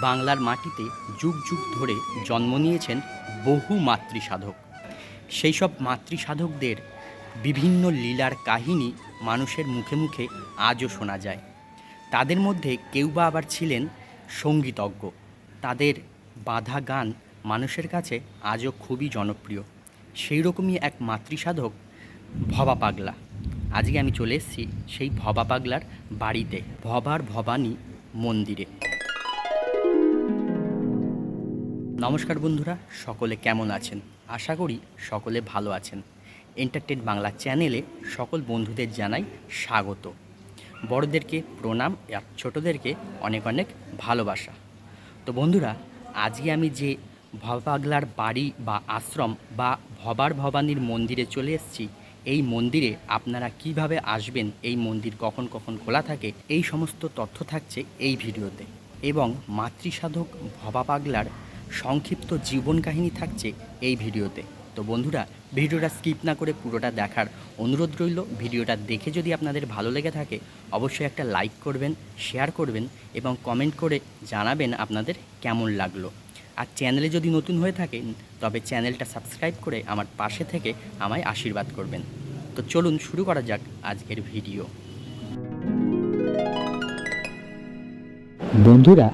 বাংলার মাটিতে যুগ যুগ ধরে জন্ম নিয়েছেন বহু মাতৃসাধক। সেই সব মাতৃসাধকদের বিভিন্ন লীলার কাহিনী মানুষের মুখে মুখে আজও শোনা যায়। তাদের মধ্যে কেউ বা আবার ছিলেন সঙ্গীতজ্ঞ। তাদের বাধা গান মানুষের কাছে আজও খুবই জনপ্রিয়। সেই রকমই এক মাতৃসাধক ভবা পাগলা। আজকে আমি চলে এসেছি সেই ভবা পাগলার বাড়িতে, ভবার ভবানী মন্দিরে। নমস্কার বন্ধুরা, সকলে কেমন আছেন? আশা করি সকলে ভালো আছেন। এন্টারটেন বাংলা চ্যানেলে সকল বন্ধুদের জানাই স্বাগত। বড়দেরকে প্রণাম, আর ছোটোদেরকে অনেক অনেক ভালোবাসা। তো বন্ধুরা, আজকে আমি যে ভবাগলার বাড়ি বা আশ্রম বা ভবার ভবানীর মন্দিরে চলে এসেছি, এই মন্দিরে আপনারা কীভাবে আসবেন, এই মন্দির কখন কখন খোলা থাকে, এই সমস্ত তথ্য থাকছে এই ভিডিওতে। এবং মাতৃসাধক ভবা পাগলার সংক্ষিপ্ত জীবন কাহিনী থাকছে এই ভিডিওতে। তো বন্ধুরা, ভিডিওটা স্কিপ না করে পুরোটা দেখার অনুরোধ রইল। ভিডিওটা দেখে যদি আপনাদের ভালো লেগে থাকে, অবশ্যই একটা লাইক করবেন, শেয়ার করবেন এবং কমেন্ট করে জানাবেন আপনাদের কেমন লাগল। আর চ্যানেলে যদি নতুন হয়ে থাকেন তবে চ্যানেলটা সাবস্ক্রাইব করে আমার পাশে থেকে আমায় আশীর্বাদ করবেন। তো চলুন শুরু করা যাক আজকের ভিডিও। বন্ধুরা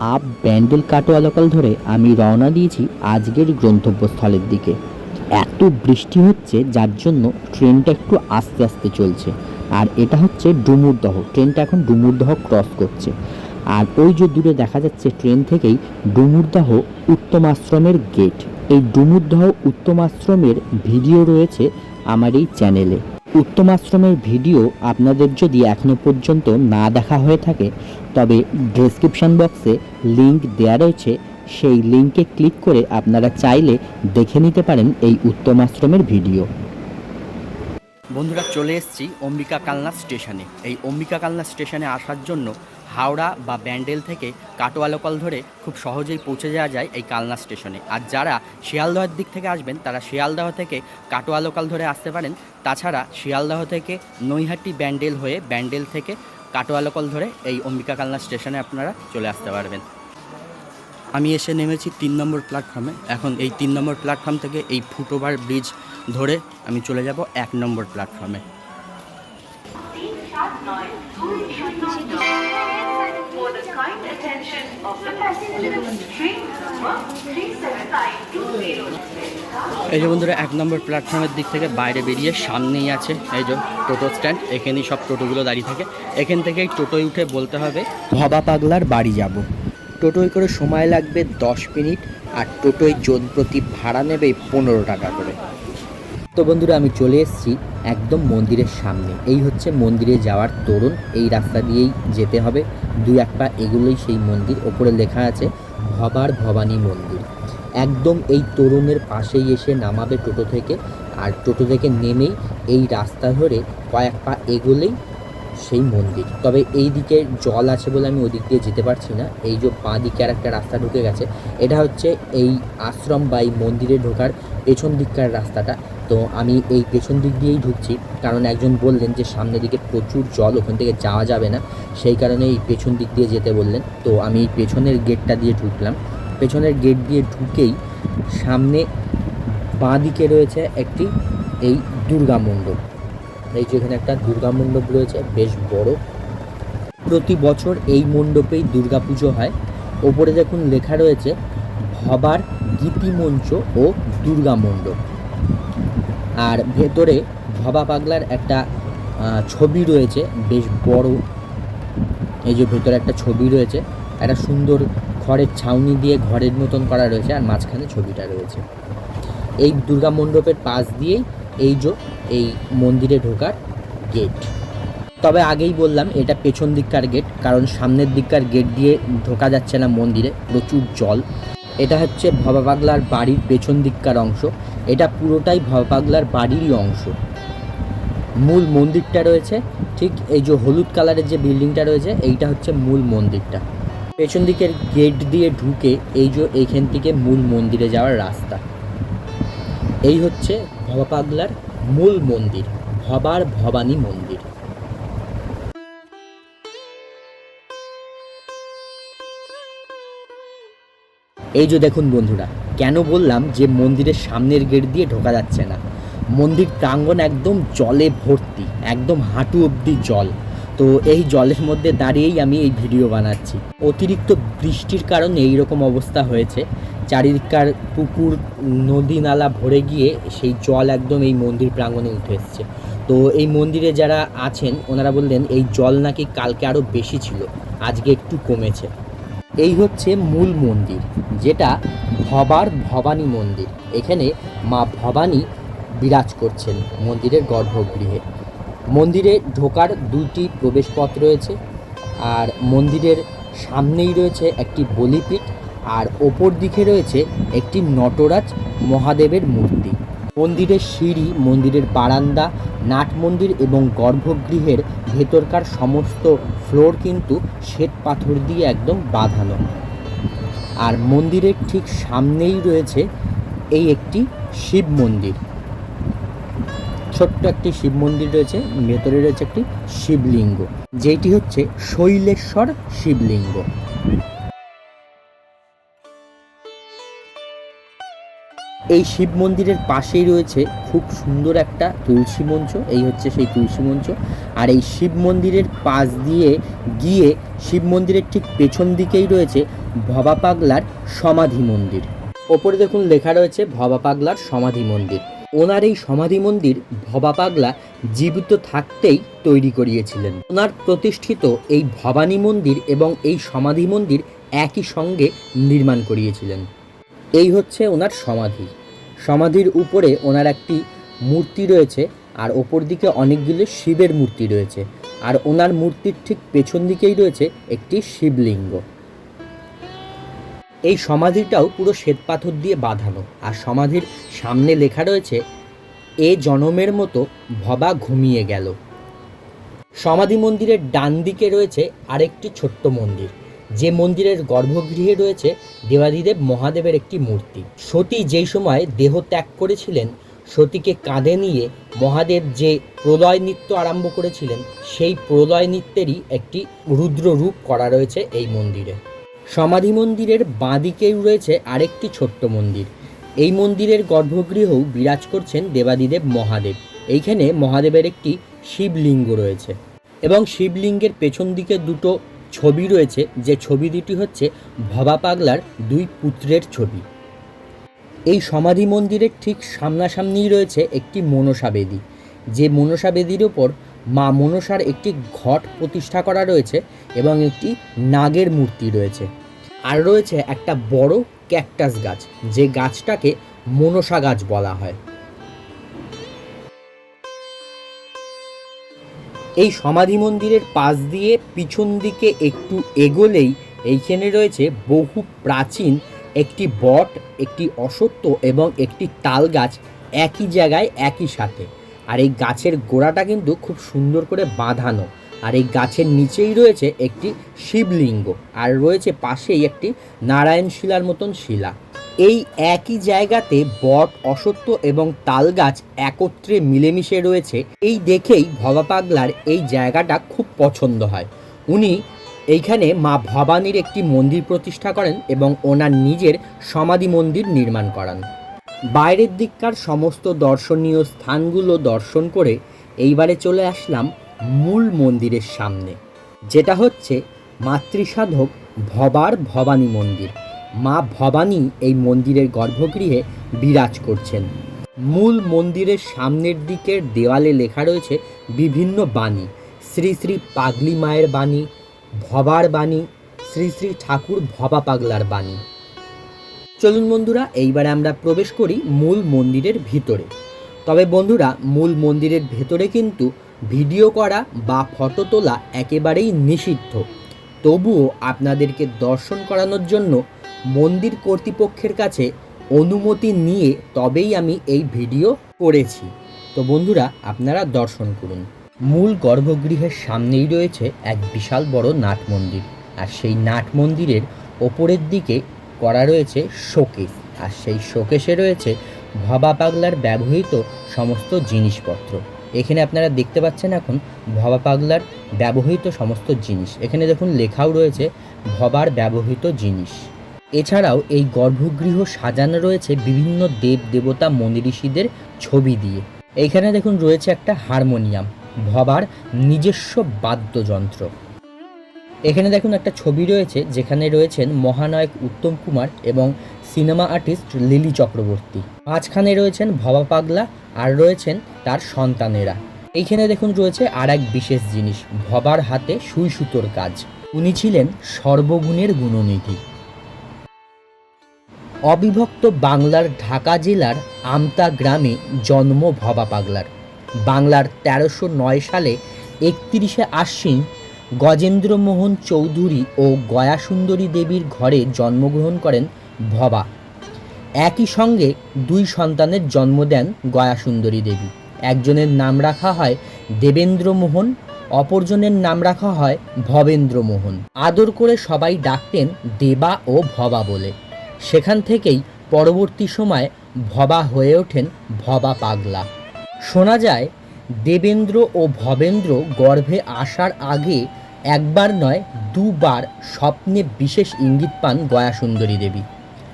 আপ ব্যান্ডেল কাটোয়া লোকাল ধরে আমি রওনা দিয়েছি আজকের গন্তব্যস্থলের দিকে। এত বৃষ্টি হচ্ছে, যার জন্য ট্রেনটা একটু আস্তে আস্তে চলছে। আর এটা হচ্ছে ডুমুরদহ, ট্রেনটা এখন ডুমুরদহ ক্রস করছে। আর ওই যে দূরে দেখা যাচ্ছে ট্রেন থেকেই ডুমুরদহ উত্তম আশ্রমের গেট এই ডুমুরদহ উত্তম আশ্রমের ভিডিও রয়েছে আমার এই চ্যানেলে উত্তম আশ্রমের ভিডিও আপনাদের যদি এখনও পর্যন্ত না দেখা হয়ে থাকে তবে ডেসক্রিপশন বক্সে লিংক দেওয়া রয়েছে। সেই লিংকে ক্লিক করে আপনারা চাইলে দেখে নিতে পারেন এই উত্তম আশ্রমের ভিডিও বন্ধুরা, চলে এসেছি অম্বিকা কালনা স্টেশনে। এই অম্বিকা কালনা স্টেশনে আসার জন্য হাওড়া বা ব্যান্ডেল থেকে কাটোয়া লোকাল ধরে খুব সহজেই পৌঁছে যাওয়া যায় এই কালনা স্টেশনে। আর যারা শিয়ালদহের দিক থেকে আসবেন, তারা শিয়ালদহ থেকে কাটোয়া লোকাল ধরে আসতে পারেন। তাছাড়া শিয়ালদহ থেকে নৈহাটি ব্যান্ডেল হয়ে ব্যান্ডেল থেকে কাটোয়া লোকাল ধরে এই অম্বিকা কালনা স্টেশনে আপনারা চলে আসতে পারবেন। আমি এসে নেমেছি তিন নম্বর প্ল্যাটফর্মে। এখন এই তিন নম্বর প্ল্যাটফর্ম থেকে এই ফুটওভার ব্রিজ ধরে আমি চলে যাব এক নম্বর প্ল্যাটফর্মে। এই যে বন্ধুরা, এক নম্বর প্ল্যাটফর্মের দিক থেকে বাইরে বেরিয়ে সামনেই আছে এই যে টোটো স্ট্যান্ড এখানেই সব টোটোগুলো দাঁড়িয়ে থাকে। এখান থেকেই টোটোয় উঠে বলতে হবে, ভবা পাগলার বাড়ি যাব। টোটোয় করে সময় লাগবে দশ মিনিট, আর টোটোয় জন প্রতি ভাড়া নেবে পনেরো টাকা করে। তো বন্ধুরা, আমি চলে এসেছি একদম মন্দিরের সামনে। এই হচ্ছে মন্দিরে যাওয়ার তরুণ। এই রাস্তা দিয়েই যেতে হবে। দুই এক পা এগুলোই সেই মন্দির। ওপরে লেখা আছে, ভবার ভবানী মন্দির। একদম এই তরুণের পাশেই এসে নামাবে টোটো থেকে। আর টোটো থেকে নেমেই এই রাস্তা ধরে কয়েক পা এগোলেই সেই মন্দির। তবে এই দিকে জল আছে বলে আমি ওদিক দিয়ে যেতে পারছি না। এই যে বাঁ দিকে আর একটা রাস্তা ঢুকে গেছে। এটা হচ্ছে এই আশ্রম বা এই মন্দিরে ঢোকার পেছন দিককার রাস্তাটা। তো আমি এই পেছন দিক দিয়েই ঢুকছি, কারণ একজন বললেন যে সামনের দিকে প্রচুর জল, ওখান থেকে যাওয়া যাবে না। সেই কারণে এই পেছন দিক দিয়ে যেতে বললেন। তো আমি পেছনের গেটটা দিয়ে ঢুকলাম। পেছনের গেট দিয়ে ঢুকেই সামনে বাঁ দিকে রয়েছে একটি এই দুর্গা মণ্ডপ। এই যে এখানে একটা দুর্গা মণ্ডপ রয়েছে, বেশ বড়। প্রতি বছর এই মণ্ডপেই দুর্গা পুজো হয়। ওপরে দেখুন লেখা রয়েছে, ভবার গীতিমঞ্চ ও দুর্গা মণ্ডপ। আর ভেতরে ভবা পাগলার একটা ছবি রয়েছে, বেশ বড়। এই যে ভেতরে একটা ছবি রয়েছে, একটা সুন্দর ঘরের ছাউনি দিয়ে ঘরের মতন করা রয়েছে আর মাঝখানে ছবিটা রয়েছে। এই দুর্গা মণ্ডপের পাশ দিয়েই এই যে, এই মন্দিরে ঢোকার গেট তবে আগেই বললাম, এটা পেছন দিককার গেট কারণ সামনের দিককার গেট দিয়ে ঢোকা যাচ্ছে না মন্দিরে, প্রচুর জল। এটা হচ্ছে ভবা পাগলার বাড়ির পেছন দিককার অংশ। এটা পুরোটাই পাগলার বাড়িরই অংশ। মূল মন্দিরটা রয়েছে, ঠিক এই যে হলুদ কালারের যে বিল্ডিংটা রয়েছে, এইটা হচ্ছে মূল মন্দিরটা। পেছন দিকের গেট দিয়ে ঢুকে এই যে এইখান থেকে মূল মন্দিরে যাওয়ার রাস্তা। এই হচ্ছে ভবা পাগলার মূল মন্দির, ভবার ভবানী মন্দির। এই যে দেখুন বন্ধুরা, কেন বললাম যে মন্দিরের সামনের গেট দিয়ে ঢোকা যাচ্ছে না? মন্দির প্রাঙ্গণ একদম জলে ভর্তি, একদম হাঁটু অবধি জল। তো এই জলের মধ্যে দাঁড়িয়েই আমি এই ভিডিও বানাচ্ছি। অতিরিক্ত বৃষ্টির কারণে এই রকম অবস্থা হয়েছে। চারিদিককার পুকুর, নদী নালা ভরে গিয়ে সেই জল একদম এই মন্দির প্রাঙ্গণে উঠে এসছে। তো এই মন্দিরে যারা আছেন, ওনারা বললেন এই জল নাকি কালকে আরও বেশি ছিল, আজকে একটু কমেছে। এই হচ্ছে মূল মন্দির, যেটা ভবার ভবানী মন্দির। এখানে মা ভবানী বিরাজ করছেন মন্দিরের গর্ভগৃহে। মন্দিরে ঢোকার দুইটি প্রবেশপথ রয়েছে, আর মন্দিরের সামনেই রয়েছে একটি বলিপীঠ, আর ওপর দিকে রয়েছে একটি নটরাজ মহাদেবের মূর্তি। মন্দিরের সিঁড়ি, মন্দিরের বারান্দা, নাট মন্দির এবং গর্ভগৃহের ভেতরকার সমস্ত ফ্লোর কিন্তু শ্বেত পাথর দিয়ে একদম বাঁধানো। আর মন্দিরের ঠিক সামনেই রয়েছে এই একটি শিব মন্দির। ছোট্ট একটি শিব মন্দির রয়েছে, ভেতরে রয়েছে একটি শিবলিঙ্গ, যেটি হচ্ছে শৈলেশ্বর শিবলিঙ্গ। এই শিব মন্দিরের পাশেই রয়েছে খুব সুন্দর একটা তুলসী মঞ্চ, এই হচ্ছে সেই তুলসী মঞ্চ। আর এই শিব মন্দিরের পাশ দিয়ে গিয়ে শিব মন্দিরের ঠিক পেছন দিকেই রয়েছে ভবা পাগলার সমাধি মন্দির। ওপরে দেখুন লেখা রয়েছে ভবা পাগলার সমাধি মন্দির। ওনার এই সমাধি মন্দির ভবা পাগলা জীবিত থাকতেই তৈরি করিয়েছিলেন। ওনার প্রতিষ্ঠিত এই ভবানী মন্দির এবং এই সমাধি মন্দির একই সঙ্গে নির্মাণ করিয়েছিলেন। এই হচ্ছে ওনার সমাধি। সমাধির উপরে ওনার একটি মূর্তি রয়েছে আর ওপর দিকে অনেকগুলো শিবের মূর্তি রয়েছে। আর ওনার মূর্তির ঠিক পেছন দিকেই রয়েছে একটি শিবলিঙ্গ। এই সমাধিটাও পুরো শ্বেতপাথর দিয়ে বাঁধানো। আর সমাধির সামনে লেখা রয়েছে, এ জনমের মতো ভবা ঘুমিয়ে গেল। সমাধি মন্দিরের ডান দিকে রয়েছে আরেকটি ছোট্ট মন্দির। যে মন্দিরের গর্ভগৃহে রয়েছে দেবাদিদেব মহাদেবের একটি মূর্তি। সতী যেই সময় দেহ ত্যাগ করেছিলেন, সতীকে কাঁধে নিয়ে মহাদেব যে প্রলয় নৃত্য আরম্ভ করেছিলেন, সেই প্রলয় নৃত্যেরই একটি রুদ্র রূপ করা রয়েছে এই মন্দিরে। সমাধি মন্দিরের বাঁদিকেই রয়েছে আরেকটি ছোট্ট মন্দির। এই মন্দিরের গর্ভগৃহেও বিরাজ করছেন দেবাদিদেব মহাদেব। এইখানে মহাদেবের একটি শিবলিঙ্গ রয়েছে। এবং শিবলিঙ্গের পেছন দিকে দুটো ছবি রয়েছে, যে ছবি দুটি হচ্ছে ভবা পাগলার দুই পুত্রের ছবি। এই সমাধি মন্দিরের ঠিক সামনাসামনিই রয়েছে একটি মনসা বেদী। যে মনসা বেদির ওপর মা মনসার একটি ঘট প্রতিষ্ঠা করা রয়েছে এবং একটি নাগের মূর্তি রয়েছে। আর রয়েছে একটা বড় ক্যাকটাস গাছ, যে গাছটাকে মনসা গাছ বলা হয়। এই সমাধি মন্দিরের পাশ দিয়ে পিছন দিকে একটু এগোলেই এইখানে রয়েছে বহু প্রাচীন একটি বট, একটি অসত্য এবং একটি তাল গাছ একই জায়গায়, একই সাথে। আর এই গাছের গোড়াটা কিন্তু খুব সুন্দর করে বাঁধানো। আর এই গাছের নিচেই রয়েছে একটি শিবলিঙ্গ। আর রয়েছে পাশেই একটি নারায়ণ শিলার মতন শিলা। এই একই জায়গাতে বট, অসত্য এবং তাল গাছ একত্রে মিলেমিশে রয়েছে। এই দেখেই ভবা পাগলার এই জায়গাটা খুব পছন্দ হয়। উনি এইখানে মা ভবানীর একটি মন্দির প্রতিষ্ঠা করেন এবং ওনার নিজের সমাধি মন্দির নির্মাণ করান। বাইরের দিককার সমস্ত দর্শনীয় স্থানগুলো দর্শন করে এইবারে চলে আসলাম মূল মন্দিরের সামনে, যেটা হচ্ছে মাতৃসাধক ভবার ভবানী মন্দির। মা ভবানী এই মন্দিরের গর্ভগৃহে বিরাজ করছেন। মূল মন্দিরের সামনের দিকের দেওয়ালে লেখা রয়েছে বিভিন্ন বাণী। শ্রী শ্রী পাগলি মায়ের বাণী, ভবার বাণী, শ্রী শ্রী ঠাকুর ভবা পাগলার বাণী। চলুন বন্ধুরা, এইবারে আমরা প্রবেশ করি মূল মন্দিরের ভিতরে। তবে বন্ধুরা, মূল মন্দিরের ভেতরে কিন্তু ভিডিও করা বা ফটো তোলা একেবারেই নিষিদ্ধ। তবুও আপনাদেরকে দর্শন করানোর জন্য মন্দির কর্তৃপক্ষের কাছে অনুমতি নিয়ে তবেই আমি এই ভিডিও করেছি। তো বন্ধুরা, আপনারা দর্শন করুন। মূল গর্ভগৃহের সামনেই রয়েছে এক বিশাল বড় নাট মন্দির। আর সেই নাট মন্দিরের ওপরের দিকে করা রয়েছে শোকেস। আর সেই শোকেসে রয়েছে ভবা পাগলার ব্যবহৃত সমস্ত জিনিসপত্র। এখানে আপনারা দেখতে পাচ্ছেন এখন ভবা পাগলার ব্যবহৃত সমস্ত জিনিস। এখানে দেখুন লেখাও রয়েছে, ভবার ব্যবহৃত জিনিস। এছাড়াও এই গর্ভগৃহ সাজানো রয়েছে বিভিন্ন দেব দেবতা মনি ঋষিদের ছবি দিয়ে। এইখানে দেখুন রয়েছে একটা হারমোনিয়াম, ভবার নিজস্ব বাদ্যযন্ত্র। এখানে দেখুন একটা ছবি রয়েছে, যেখানে রয়েছেন মহানায়ক উত্তম কুমার এবং সিনেমা আর্টিস্ট লিলি চক্রবর্তী। মাঝখানে রয়েছেন ভবা পাগলা আর রয়েছেন তার সন্তানেরা। এইখানে দেখুন রয়েছে আর এক বিশেষ জিনিস, ভবার হাতে সুই সুতোর কাজ। উনি ছিলেন সর্বগুণের গুণনিধি অবিভক্ত বাংলার ঢাকা জেলার আমতা গ্রামে জন্ম ভবা পাগলার। বাংলার তেরোশো নয় সালে একত্রিশে আশ্বিন গজেন্দ্রমোহন চৌধুরী ও গয়াসুন্দরী দেবীর ঘরে জন্মগ্রহণ করেন ভবা। একই সঙ্গে দুই সন্তানের জন্ম দেন গয়াসুন্দরী দেবী। একজনের নাম রাখা হয় দেবেন্দ্রমোহন, অপরজনের নাম রাখা হয় ভবেন্দ্রমোহন। আদর করে সবাই ডাকতেন দেবা ও ভবা বলে। সেখান থেকেই পরবর্তী সময় ভবা হয়ে ওঠেন ভবা পাগলা। শোনা যায়, দেবেন্দ্র ও ভবেন্দ্র গর্ভে আসার আগে একবার নয়, দুবার স্বপ্নে বিশেষ ইঙ্গিত পান গয়াসুন্দরী দেবী।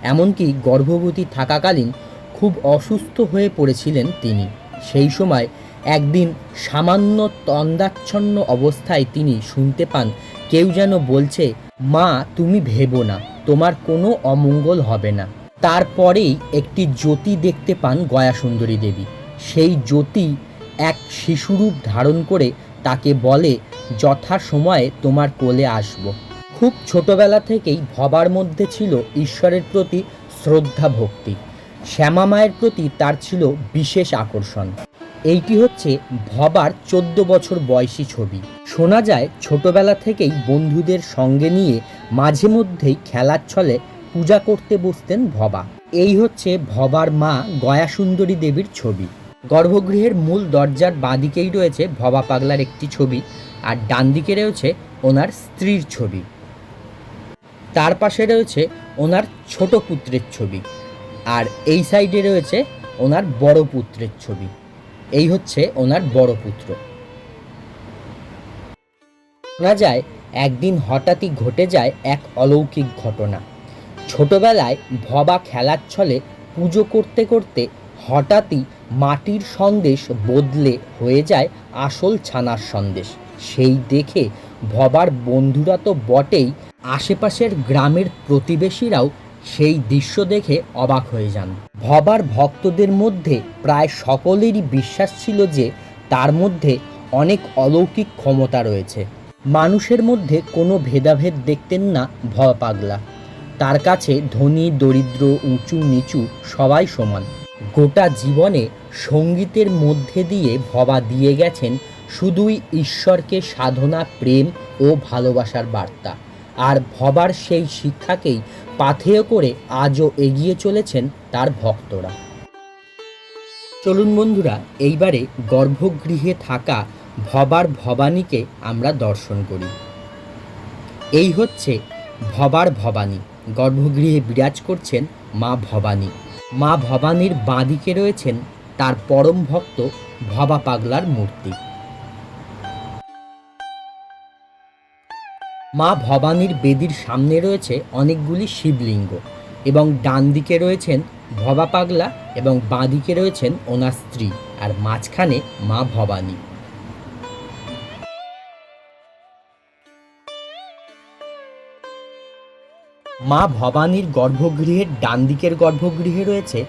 এমনকি গর্ভবতী থাকাকালীন খুব অসুস্থ হয়ে পড়েছিলেন তিনি। সেই সময় একদিন সামান্য তন্দাচ্ছন্ন অবস্থায় তিনি শুনতে পান, কেউ যেন বলছে, মা, তুমি ভেবো না, তোমার কোনো অমঙ্গল হবে না। তারপরেই একটি জ্যোতি দেখতে পান গয়াসুন্দরী দেবী। সেই জ্যোতি এক শিশুরূপ ধারণ করে তাকে বলে যথা সময়ে তোমার কোলে আসব। খুব ছোটবেলা থেকেই ভবার মধ্যে ছিল ঈশ্বরের প্রতি শ্রদ্ধা ভক্তি। শ্যামা মায়ের প্রতি তার ছিল বিশেষ আকর্ষণ। এইটি হচ্ছে ভবার চোদ্দ বছর বয়সী ছবি। শোনা যায়, ছোটবেলা থেকেই বন্ধুদের সঙ্গে নিয়ে মাঝে মধ্যেই খেলার ছলে পূজা করতে বসতেন ভবা। এই হচ্ছে ভবার মা গয়াসুন্দরী দেবীর ছবি। গর্ভগৃহের মূল দরজার বাঁদিকেই রয়েছে ভবা পাগলার একটি ছবি আর ডান দিকে রয়েছে ওনার স্ত্রীর ছবি। তার পাশে রয়েছে ওনার ছোট পুত্রের ছবি। আর এই সাইডে রয়েছে ওনার বড় পুত্রের ছবি। এই হচ্ছে ওনার বড় পুত্র। শোনা যায়, একদিন হঠাৎই ঘটে যায় এক অলৌকিক ঘটনা। ছোটবেলায় ভবা খেলার ছলে পুজো করতে করতে হঠাৎই মাটির সন্দেশ বদলে হয়ে যায় আসল ছানার সন্দেশ। সেই দেখে ভবার বন্ধুরা তো বটেই আশেপাশের গ্রামের প্রতিবেশীরাও সেই দৃশ্য দেখে অবাক হয়ে যান। ভবার ভক্তদের মধ্যে প্রায় সকলেরই বিশ্বাস ছিল যে তার মধ্যে অনেক অলৌকিক ক্ষমতা রয়েছে। মানুষের মধ্যে কোনো ভেদাভেদ দেখতেন না ভবা পাগলা। তার কাছে ধনী, দরিদ্র, উঁচু, নিচু সবাই সমান। গোটা জীবনে সঙ্গীতের মধ্যে দিয়ে ভবা দিয়ে গেছেন শুধুই ঈশ্বরকে সাধনা, প্রেম ও ভালোবাসার বার্তা। আর ভবার সেই শিক্ষাকেই পাথেয় করে আজও এগিয়ে চলেছেন তার ভক্তরা। চলুন বন্ধুরা, এইবারে গর্ভগৃহে থাকা ভবার ভবানীকে আমরা দর্শন করি। এই হচ্ছে ভবার ভবানী। গর্ভগৃহে বিরাজ করছেন মা ভবানী। মা ভবানীর বাঁদিকে রয়েছেন তার পরম ভক্ত ভবা পাগলার মূর্তি। মা ভবানীর বেদির সামনে রয়েছে অনেকগুলি শিবলিঙ্গ এবং ডান দিকে রয়েছেন ভবা পাগলা এবং বাঁ দিকে রয়েছেন ওনার স্ত্রী আর মাঝখানে মা ভবানী। মা ভবানীর গর্ভগৃহের ডান দিকের গর্ভগৃহে রয়েছে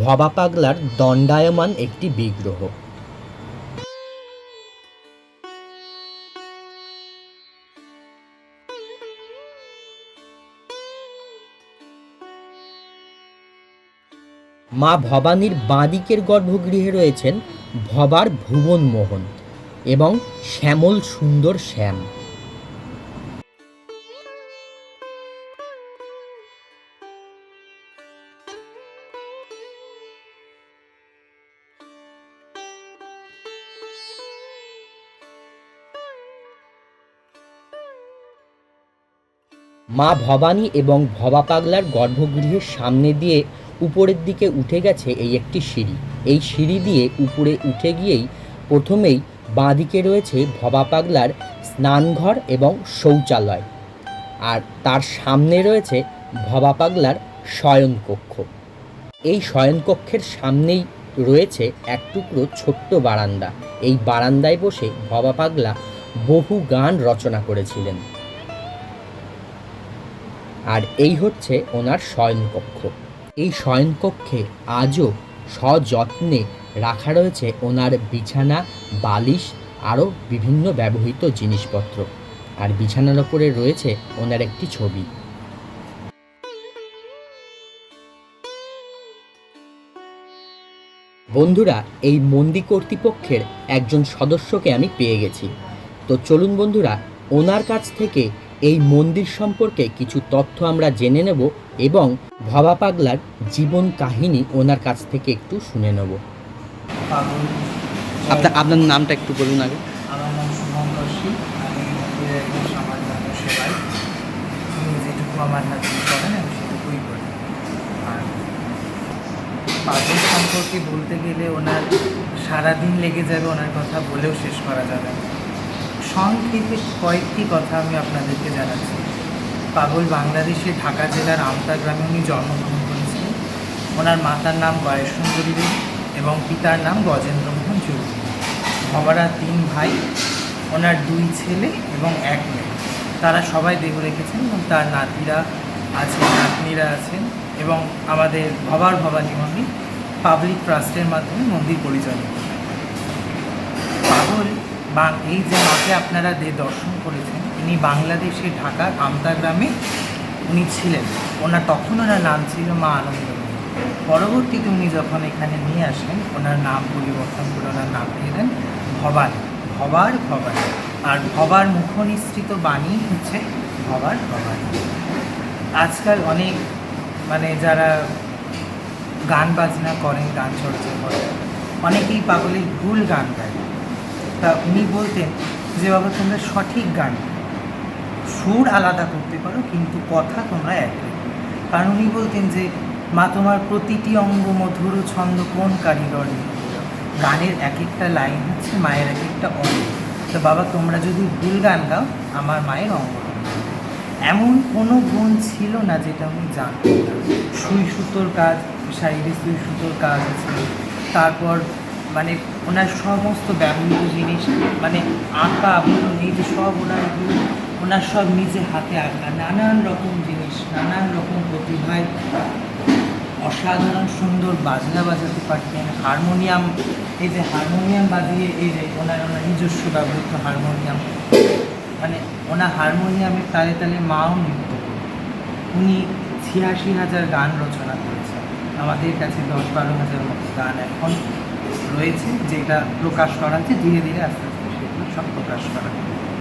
ভবা পাগলার দণ্ডায়মান একটি বিগ্রহ। মা ভবানীর বাঁদিকের গর্ভগৃহে রয়েছেন ভবার ভুবন মোহন এবং শ্যামল সুন্দর শ্যাম। মা ভবানী এবং ভবা পাগলার গর্ভগৃহের সামনে দিয়ে উপরের দিকে উঠে গেছে এই একটি সিঁড়ি। এই সিঁড়ি দিয়ে উপরে উঠে গিয়েই প্রথমেই বাঁদিকে রয়েছে ভবা পাগলার স্নানঘর এবং শৌচালয়। আর তার সামনে রয়েছে ভবা পাগলার শয়নকক্ষ। এই শয়নকক্ষের সামনেই রয়েছে এক টুকরো ছোট্ট বারান্দা। এই বারান্দায় বসে ভবা পাগলা বহু গান রচনা করেছিলেন। আর এই হচ্ছে ওনার শয়নকক্ষ। এই শয়নকক্ষে আজও সযত্নে রাখা রয়েছে ওনার বিছানা, বালিশ, আরও বিভিন্ন ব্যবহৃত জিনিসপত্র। আর বিছানার ওপরে রয়েছে ওনার একটি ছবি। বন্ধুরা, এই মন্দির কর্তৃপক্ষের একজন সদস্যকে আমি পেয়ে গেছি। তো চলুন বন্ধুরা, ওনার কাছ থেকে এই মন্দির সম্পর্কে কিছু তথ্য আমরা জেনে নেব এবং ভবা পাগলার জীবন কাহিনী ওনার কাছ থেকে একটু শুনে নেব। আপনার আপনার নামটা একটু বলুন আগে। আমার নাম শুভঙ্কর শীল আমি সামান্য যেটুকু আমার হাতে করেন আমি সেটুকুই করি। আর পাগল সম্পর্কে বলতে গেলে ওনার সারাদিন লেগে যাবে ওনার কথা বলেও শেষ করা যাবে না। সংক্ষেপে কয়েকটি কথা আমি আপনাদেরকে জানাচ্ছি। পাগল বাংলাদেশে ঢাকা জেলার আমতা গ্রামে উনি জন্মগ্রহণ করেছিলেন ওনার মাতার নাম বয়সুন্দরী দেবী এবং পিতার নাম গজেন্দ্রমোহন চৌধুরী। ভবারা তিন ভাই, ওনার দুই ছেলে এবং এক মেয়ে। তারা সবাই দেহ রেখেছেন এবং তার নাতিরা আছেন, নাতনিরা আছেন এবং আমাদের ভবার ভবানী মন্দির পাবলিক ট্রাস্টের মাধ্যমে মন্দির পরিচালিত হয়। পাগল বা এই যে মাকে আপনারা দে দর্শন করেছেন, ইনি বাংলাদেশে ঢাকার আমতা গ্রামে উনি ছিলেন। ওনার তখন ওনার নাম ছিল মা আনন্দময়ী পরবর্তীতে উনি যখন এখানে নিয়ে আসেন, ওনার নাম পরিবর্তন করে ওনার নাম দিয়ে দেন ভবানী ভবার ভবানী আর ভবার মুখনিসৃত বাণী হচ্ছে ভবার ভবানী আজকাল অনেক মানে যারা গান বাজনা করেন, গান চর্চা করেন, অনেকেই পাগলের ভুল গান গায়। তা উনি বলতেন যে বাবা তোমরা সঠিক গান, সুর আলাদা করতে পারো, কিন্তু কথা তোমরা এক কারণ উনি বলতেন যে, মা তোমার প্রতিটি অঙ্গ মধুর ছন্দ কোন কারিগর? গানের এক একটা লাইন হচ্ছে মায়ের এক একটা অঙ্গ। তো বাবা, তোমরা যদি ভুল গান গাও, আমার মায়ের অঙ্গ। এমন কোনো গুণ ছিল না যেটা জানতেন। না সুই সুতোর কাজ শাড়িতে সুই সুতোর কাজ আছে। তারপর মানে ওনার সমস্ত ব্যবহৃত জিনিস মানে আঁকা বলুন সব ওনার ওনার সব নিজে হাতে আঁকা। নানান রকম জিনিস, নানান রকম প্রতিভায়। অসাধারণ সুন্দর বাজনা বাজাতে পারতেন। হারমোনিয়াম, এই যে হারমোনিয়াম বাজিয়ে, এই যে ওনার ওনার নিজস্ব ব্যবহৃত হারমোনিয়াম। মানে ওনার হারমোনিয়ামের তালে তালে মাও নৃত্য উনি ছিয়াশি হাজার গান রচনা করেছেন। আমাদের কাছে দশ বারো হাজার মতো গান এখন। রয়েছে যেটা প্রকাশ করা হচ্ছে ধীরে ধীরে আস্তে আস্তে সেগুলো সব প্রকাশ করা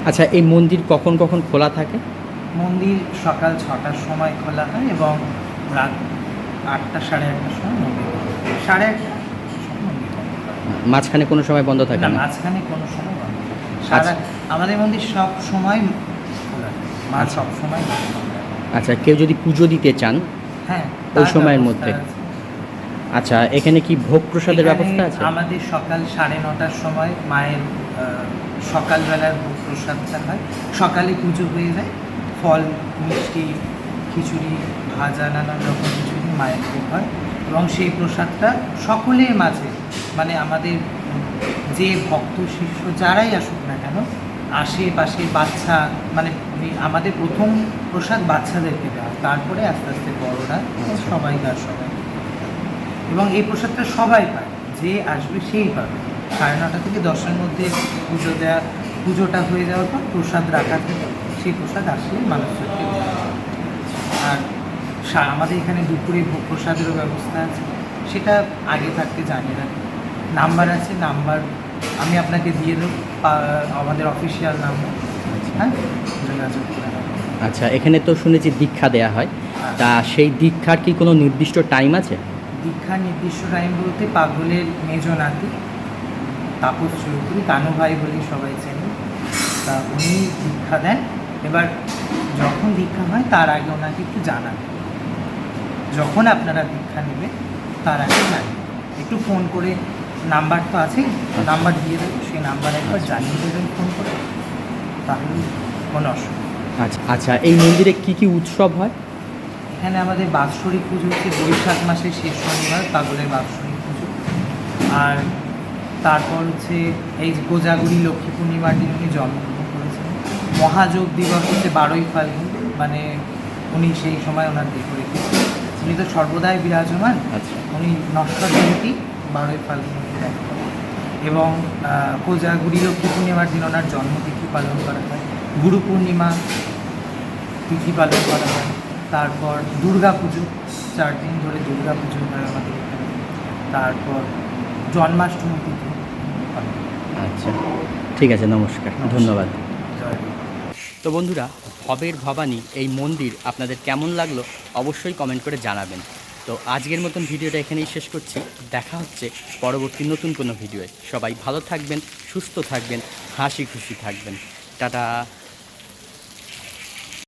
আচ্ছা এই মন্দির কখন কখন খোলা থাকে মন্দির সকাল ছটার সময় খোলা হয় এবং রাত আটটা সাড়ে আটটার সময় মন্দির সাড়ে হয়। মাঝখানে কোনো সময় বন্ধ থাকে না মাঝখানে কোনো সময় বন্ধ সারা আমাদের মন্দির সব সময় খোলা। মা আচ্ছা। সব সময় আচ্ছা কেউ যদি পুজো দিতে চান হ্যাঁ ওই সময়ের মধ্যে? আচ্ছা এখানে কি ভোগ প্রসাদের ব্যবস্থা আছে? আমাদের সকাল সাড়ে নটার সময় মায়ের সকালবেলার ভোগ প্রসাদটা হয়। সকালে পুজো হয়ে যায়। ফল মিষ্টি খিচুড়ি ভাজা নানান রকম খিচুড়ি মায়ের ভোগ হয়। এবং সেই প্রসাদটা সকলের মাঝে মানে আমাদের যে ভক্ত শিষ্য যারাই আসুক না কেন আশেপাশে বাচ্চা মানে আমাদের প্রথম প্রসাদ বাচ্চাদেরকে দেওয়া। তারপরে আস্তে আস্তে বড়রা সবাই আর সবাই। এবং এই প্রসাদটা সবাই পায় যে আসবে সেই পাবে। সাড়ে নটা থেকে দশটার মধ্যে পুজো দেওয়া পুজোটা হয়ে যাওয়ার পর প্রসাদ রাখা থাকে সেই প্রসাদ আসলে মানুষজনকে আর আমাদের এখানে দুপুরে ভোগ প্রসাদেরও ব্যবস্থা আছে সেটা আগে থাকতে জানিয়ে রাখি। নাম্বার আছে নাম্বার আমি আপনাকে দিয়ে দেবো আমাদের অফিসিয়াল নাম্বার। হ্যাঁ? যোগাযোগ করে আচ্ছা এখানে তো শুনেছি দীক্ষা দেয়া হয়। তা সেই দীক্ষার কি কোনো নির্দিষ্ট টাইম আছে? দীক্ষার নির্দিষ্ট টাইম বলতে পাগলের মেজ নাতি তাপস চৌধুরী কানু ভাই বলে সবাই চেনে। তা উনি দীক্ষা দেন। এবার যখন দীক্ষা হয় তার আগে ওনাকে একটু জানান। যখন আপনারা দীক্ষা নেবেন তার আগে জানাবেন একটু ফোন করে নাম্বার তো আছে নাম্বার দিয়ে দেবো সেই নাম্বার একবার জানিয়ে দেবেন ফোন করে। তাহলে কোনো অসুবিধা। আচ্ছা আচ্ছা এই মন্দিরে কি কি উৎসব হয়? এখানে আমাদের বাৎসরিক পুজো হচ্ছে বৈশাখ মাসের শেষ শনিবার পাগলের বাৎসরিক পুজো। আর তারপর হচ্ছে এই গোজাগুড়ি লক্ষ্মী পূর্ণিমার দিন উনি জন্মগ্রহণ করেছেন। মহাযোগ দিবস হচ্ছে বারোই ফাল্গুন মানে উনি সেই সময় ওনার দেহ রেখেছেন উনি তো সর্বদাই বিরাজমান আচ্ছা। উনি নশ্বর জয়ন্তী বারোই ফাল্গুন এবং আহ, কোজাগুড়ি লক্ষ্মী পূর্ণিমার দিন ওনার জন্মতিথি পালন করা হয়। গুরু পূর্ণিমা তিথি পালন করা হয়। তারপর দুর্গা পুজো চার দিন ধরে দুর্গা পুজো হয় আমাদের এখানে। তারপর জন্মাষ্টমী হয়। আচ্ছা ঠিক আছে নমস্কার নমস্কার। ধন্যবাদ। তো বন্ধুরা ভবের ভবানী এই মন্দির আপনাদের কেমন লাগল অবশ্যই কমেন্ট করে জানাবেন। তো আজকের মতন ভিডিওটা এখানেই শেষ করছি। দেখা হচ্ছে পরবর্তী নতুন কোনো ভিডিওয়ে। সবাই ভালো থাকবেন সুস্থ থাকবেন হাসি খুশি থাকবেন। টাটা।